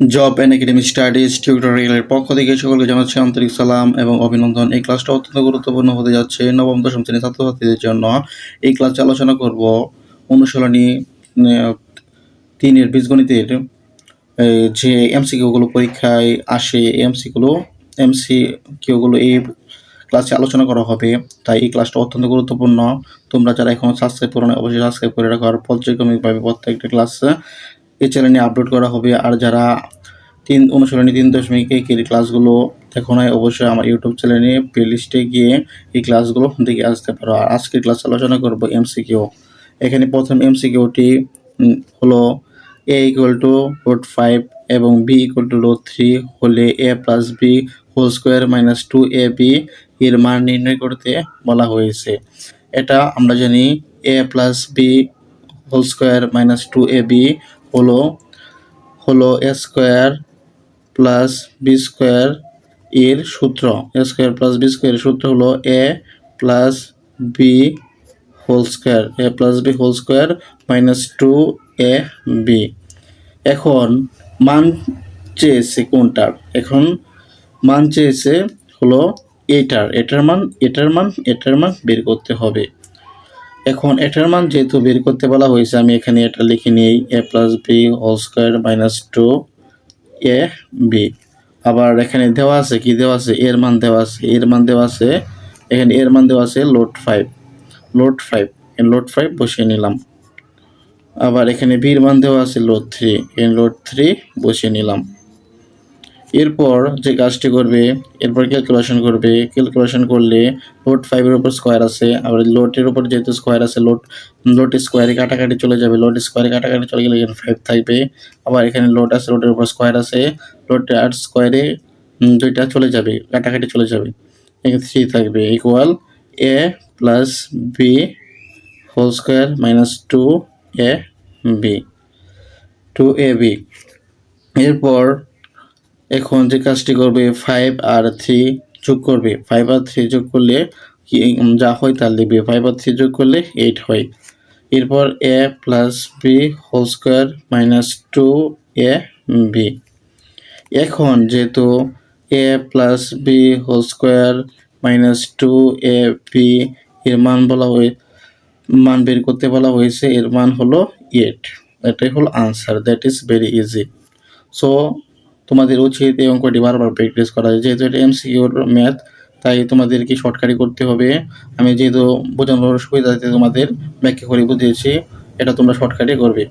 Job and academy studies টিউটোরিয়ালের পক্ষ থেকে সকলকে জানাচ্ছি আন্তরিক সালাম এবং অভিনন্দন। এই ক্লাসটা অত্যন্ত গুরুত্বপূর্ণ হতে যাচ্ছে। নবম, দশম শ্রেণির ছাত্রছাত্রীদের জন্য এই ক্লাসে আলোচনা করব অনুশীলনী তিনের বীজগণিতের যে এমসিকিউগুলো পরীক্ষায় আসে এমসিগুলো এমসি কিউগুলো এই ক্লাসে আলোচনা করা হবে। তাই এই ক্লাসটা অত্যন্ত গুরুত্বপূর্ণ। তোমরা যারা এখন সাবস্ক্রাইব করো না অবশ্যই সাবস্ক্রাইব করে রাখো। আর পর্যায়ক্রমিকভাবে প্রত্যেকটা ক্লাস এই চ্যানেলে আপলোড করা হবে। আর যারা তিন, অনুশীলনী তিন দশমিক একের ক্লাসগুলো দেখো নাই, অবশ্যই আমার ইউটিউব চ্যানেলে প্লেলিস্টে গিয়ে এই ক্লাসগুলো দেখে আসতে পারো। আর আজকের ক্লাস আলোচনা করব এমসিকিউ এখানে প্রথম এমসিকিউটি হলো A equal to root five এবং B equal to root three হলে A plus B whole square minus two A B এর মান নির্ণয় করতে বলা হয়েছে। এটা আমরা জানি A plus B whole square minus two A B হলো হলো স্কোয়ার প্লাস বি স্কোয়ার এর সূত্র। স্কোয়ার প্লাস বি স্কোয়ারের সূত্র হলো A plus B whole square A plus B whole square minus two A B এখন, মান চেয়েছে কোনটার? এখন মান চেয়েছে হলো এটার। এটার মান এটার মান এটার মান বের করতে হবে। এখন এটার মান যেহেতু বের করতে বলা হয়েছে, আমি এখানে এটা লিখে নিই A plus B whole square minus two A B আবার এখানে দেওয়া আছে কি? দেওয়া আছে এর মান দেওয়া আছে, এর মান দেওয়া আছে, এখানে এর মান দেওয়া আছে root five root five root five বসিয়ে নিলাম। আবার এখানে বির মান দেওয়া আছে লোড থ্রি এখানে লোড থ্রি বসিয়ে নিলাম। এরপর যে কাজটি করবে, এরপর ক্যালকুলেশন করবে ক্যালকুলেশন করলে লোড ফাইভের উপর স্কোয়ার আছে, আবার লোডের উপর যেহেতু স্কোয়ার আছে লোড লোড স্কোয়ারে কাটাকাটি চলে যাবে লোড স্কোয়ারে কাটাকাটি চলে গেলে এখানে ফাইভ থাকবে, আবার এখানে লোড আছে লোডের উপর স্কোয়ার আছে লোড আর স্কোয়ারে দুইটা চলে যাবে, কাটাকাটি চলে যাবে, এখানে থ্রি থাকবে equal A plus B whole square minus two A B two A B এরপর এখন যে কাজটি করবে ফাইভ আর থ্রি যোগ করবে। ফাইভ আর থ্রি যোগ করলে কি যা হয় তা লিখবে। ফাইভ আর থ্রি যোগ করলে এইট হয়। এরপর A plus B whole square minus two A B এখন যেহেতু A plus B whole square minus two A B এর মান বলা হয়ে, মান বের করতে বলা হয়েছে, এর মান হলো এইট এটাই হলো answer that is very easy so তোমাদের উচিত এই অঙ্কটি বারবার প্র্যাকটিস করা যেহেতু এটা এমসিকিউর ম্যাথ তাই তোমাদেরকে শর্টকাটই করতে হবে। আমি যেহেতু বোঝানোর সুবিধাতে তোমাদের ব্যাখ্যা করে বুঝিয়েছি, এটা তোমরা শর্টকাটে করবে।